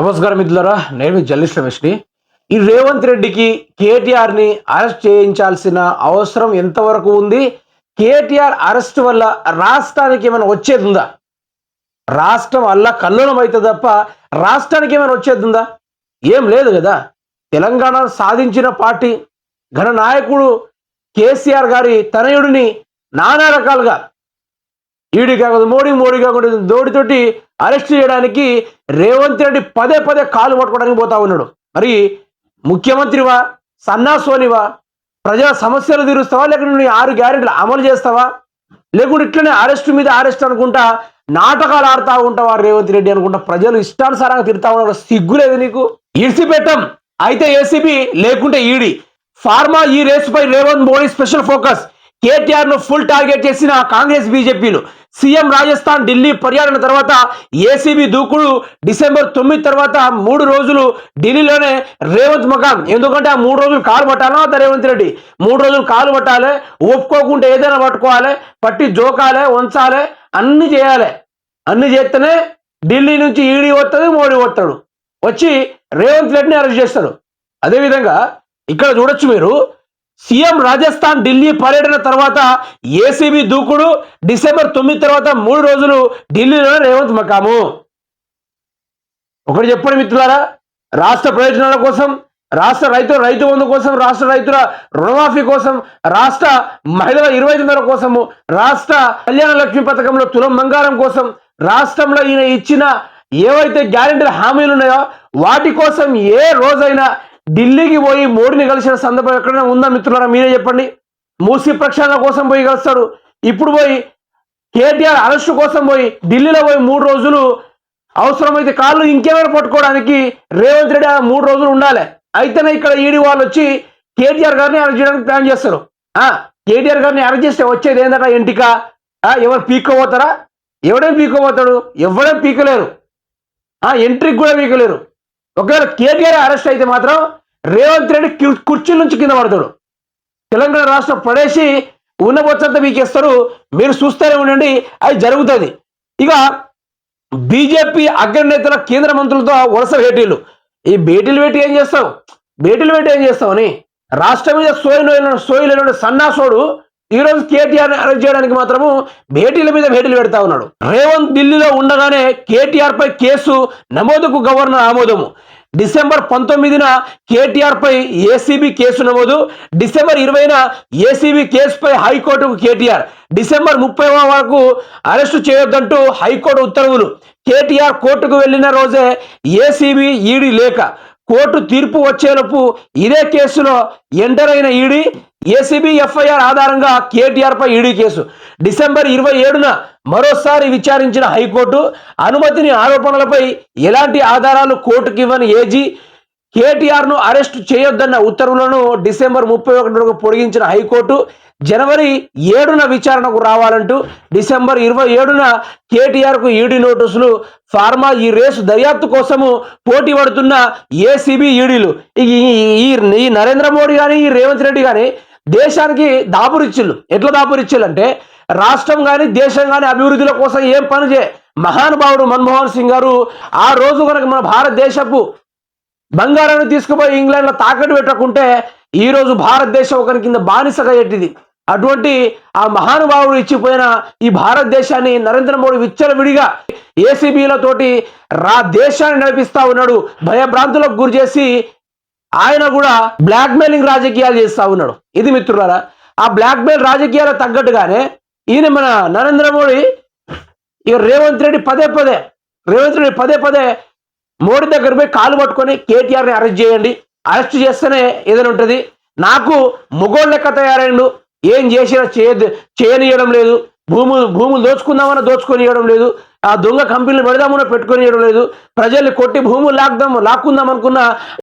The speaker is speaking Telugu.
నమస్కారం మిత్రులరా నేను మీ జర్నలిస్ట్ రమేష్ని ఈ రేవంత్ రెడ్డికి కేటీఆర్ని అరెస్ట్ చేయించాల్సిన అవసరం ఎంతవరకు ఉంది? కేటీఆర్ అరెస్ట్ వల్ల రాష్ట్రానికి ఏమైనా వచ్చేది ఉందా? రాష్ట్రం వల్ల కల్లోలం అవుతుంది తప్ప రాష్ట్రానికి ఏమైనా వచ్చేది ఉందా? ఏం లేదు కదా. తెలంగాణ సాధించిన పార్టీ ఘన నాయకుడు కేసీఆర్ గారి తనయుడిని నానా రకాలుగా ఈడి కాకుండా మోడీ మోడీ కాకుండా దోడితోటి అరెస్ట్ చేయడానికి రేవంత్ రెడ్డి పదే పదే కాలు పట్టుకోవడానికి పోతా ఉన్నాడు. మరి ముఖ్యమంత్రివా సన్నాసోనివా ప్రజల సమస్యలు తీరుస్తావా లేకుంటే నీ ఆరు గ్యారెంటీలు అమలు చేస్తావా? లేకుంటే ఇట్లనే అరెస్ట్ మీద అరెస్ట్ అనుకుంటా నాటకాలు ఆడుతూ ఉంటావా రేవంత్ రెడ్డి అనుకుంటా ప్రజలు ఇష్టానుసారంగా తిరుగుతా ఉన్నారు సిగ్గు లేదు నీకు? ఇడిసిపెట్టం అయితే ఏసీబీ లేకుంటే ఈడీ. ఫార్మా ఈ రేసుపై రేవంత్ మోడీ స్పెషల్ ఫోకస్. కేటీఆర్ను ఫుల్ టార్గెట్ చేసిన కాంగ్రెస్ బీజేపీలు. సీఎం రాజస్థాన్ ఢిల్లీ పర్యటన తర్వాత ఏసీబీ దూకుడు డిసెంబర్ తొమ్మిది తర్వాత మూడు రోజులు ఢిల్లీలోనే రేవంత్ మకాం ఎందుకంటే ఆ మూడు రోజులు కాలు పట్టాలా అంత రేవంత్ రెడ్డి? మూడు రోజులు కాలు పట్టాలి ఒప్పుకోకుండా ఏదైనా పట్టుకోవాలి పట్టి జోకాలే ఉంచాలి అన్ని చేయాలి. అన్ని చేస్తేనే ఢిల్లీ నుంచి ఈడీ వస్తుంది మోడీ వస్తాడు వచ్చి రేవంత్ రెడ్డిని అరెస్ట్ చేస్తాడు అదేవిధంగా ఇక్కడ చూడొచ్చు మీరు సీఎం రాజస్థాన్ ఢిల్లీ పర్యటన తర్వాత ఏసీబీ దూకుడు డిసెంబర్ తొమ్మిది తర్వాత మూడు రోజులు ఢిల్లీలో రేవంత్ మకాము. ఒకటి చెప్పండి మిత్రులారా రాష్ట్ర ప్రయోజనాల కోసం రాష్ట్ర రైతు రైతు బంధు కోసం రాష్ట్ర రైతుల రుణమాఫీ కోసం రాష్ట్ర మహిళల ఇరవై ఐదు వందల కోసము రాష్ట్ర కళ్యాణ లక్ష్మి పథకంలో తులం బంగారం కోసం రాష్ట్రంలో ఈయన ఇచ్చిన ఏవైతే గ్యారెంటీల హామీలు ఉన్నాయో వాటి కోసం ఏ రోజైనా ఢిల్లీకి పోయి మోడీని కలిసిన సందర్భం ఎక్కడైనా ఉందా మిత్రులారా? మీరే చెప్పండి. మూసి ప్రక్షాళన కోసం పోయి కలుస్తాడు. ఇప్పుడు పోయి కేటీఆర్ అరెస్టు కోసం పోయి ఢిల్లీలో పోయి మూడు రోజులు అవసరమైతే కాళ్ళు ఇంకేమైనా పట్టుకోవడానికి రేవంత్ రెడ్డి మూడు రోజులు ఉండాలి. అయితేనే ఇక్కడ ఈడీ వాళ్ళు వచ్చి కేటీఆర్ గారిని అరెస్ట్ చేయడానికి ప్లాన్ చేస్తారు. కేటీఆర్ గారిని అరెస్ట్ చేస్తే వచ్చేది ఏందట ఎంటిక? ఎవరు పీక్కోపోతారా ఎవడేం పీక్కోపోతాడు ఎవడేం పీకలేరు ఎంట్రీకి కూడా పీకలేరు ఒకవేళ కేటీఆర్ అరెస్ట్ అయితే మాత్రం రేవంత్ రెడ్డి కుర్చీ నుంచి కింద పడతాడు. తెలంగాణ రాష్ట్రం పడేసి ఉన్న బొచ్చంతా మీకేస్తారు మీరు చూస్తూనే ఉండండి అది జరుగుతుంది. ఇక బీజేపీ అగ్రనేతల కేంద్ర మంత్రులతో వరుస భేటీలు. ఈ భేటీలు పెట్టి ఏం చేస్తావు? భేటీలు పెట్టి ఏం చేస్తావు అని రాష్ట్రం మీద సోయిలు సోయిలేని సన్నాసోడు ఈరోజు కేటీఆర్ అరెస్ట్ చేయడానికి మాత్రము భేటీల మీద భేటీలు పెడతా ఉన్నాడు. రేవంత్ ఢిల్లీలో ఉండగానే కేటీఆర్ పై కేసు నమోదుకు గవర్నర్ ఆమోదము. డిసెంబర్ పంతొమ్మిదిన కేటీఆర్పై ఏసీబీ కేసు నమోదు డిసెంబర్ ఇరవైన ఏసీబీ కేసుపై హైకోర్టుకు కేటీఆర్. డిసెంబర్ ముప్పై వరకు అరెస్టు చేయొద్దంటూ హైకోర్టు ఉత్తర్వులు. కేటీఆర్ కోర్టుకు వెళ్ళిన రోజే ఏసీబీ ఈడీ లేక కోర్టు తీర్పు వచ్చేలోపు ఇదే కేసులో ఎంటర్ అయిన ఈడీ ఏసీబీ ఎఫ్ఐఆర్ ఆధారంగా కేటీఆర్ పై ఈడీ కేసు. డిసెంబర్ ఇరవై ఏడున మరోసారి విచారించిన హైకోర్టు అనుమతిని ఆరోపణలపై ఎలాంటి ఆధారాలు కోర్టుకి ఇవ్వని ఏజీ కేటీఆర్ను అరెస్ట్ చేయొద్దన్న ఉత్తర్వులను డిసెంబర్ ముప్పై ఒకటి వరకు పొడిగించిన హైకోర్టు జనవరి ఏడున విచారణకు రావాలంటూ డిసెంబర్ ఇరవై ఏడున కేటీఆర్కు ఈడీ నోటీసులు ఫార్మా ఈ రేసు దర్యాప్తు కోసము పోటీ పడుతున్న ఏసీబీ ఈడీలు. ఈ ఈ- ఈ నరేంద్ర మోడీ కానీ ఈ రేవంత్ రెడ్డి కానీ దేశానికి దాపురిచ్చిళ్ళు ఎట్లా దాపురిచ్చిళ్ళు అంటే రాష్ట్రం కానీ దేశం కానీ అభివృద్ధిల కోసం ఏం పని చే మహానుభావుడు మన్మోహన్ సింగ్ గారు ఆ రోజు కనుక మన భారతదేశపు బంగారాన్ని తీసుకుపోయి ఇంగ్లాండ్లో తాకట్టు పెట్టకుంటే ఈరోజు భారతదేశం ఒకరి కింద బానిసగా ఎట్టిది? అటువంటి ఆ మహానుభావుడు ఇచ్చిపోయిన ఈ భారతదేశాన్ని నరేంద్ర మోడీ విచ్చలవిడిగా ఏసీబీలతోటి రా దేశాన్ని నడిపిస్తా ఉన్నాడు భయభ్రాంతులకు గురి చేసి ఆయన కూడా బ్లాక్మెయిలింగ్ రాజకీయాలు చేస్తా ఉన్నాడు. ఇది మిత్రులారా ఆ బ్లాక్మెయిల్ రాజకీయాలకు తగ్గట్టుగానే ఈయన మన నరేంద్ర మోడీ ఇక రేవంత్ రెడ్డి పదే పదే రేవంత్ రెడ్డి పదే పదే మోడీ దగ్గర పోయి కాలు పట్టుకొని కేటీఆర్ని అరెస్ట్ చేయండి. అరెస్ట్ చేస్తేనే ఏదైనా ఉంటుంది. నాకు మొగోళ్ళు లెక్క తయారైండు. ఏం చేసినా చేయదు చేయనియడం లేదు. భూములు భూములు దోచుకుందామన్నా దోచుకొని ఇవ్వడం లేదు. ఆ దొంగ కంపెనీలు పెడదామన్నా పెట్టుకొని ఇవ్వడం లేదు. ప్రజల్ని కొట్టి భూములు లాక్దాం లాక్కుందాం అనుకున్న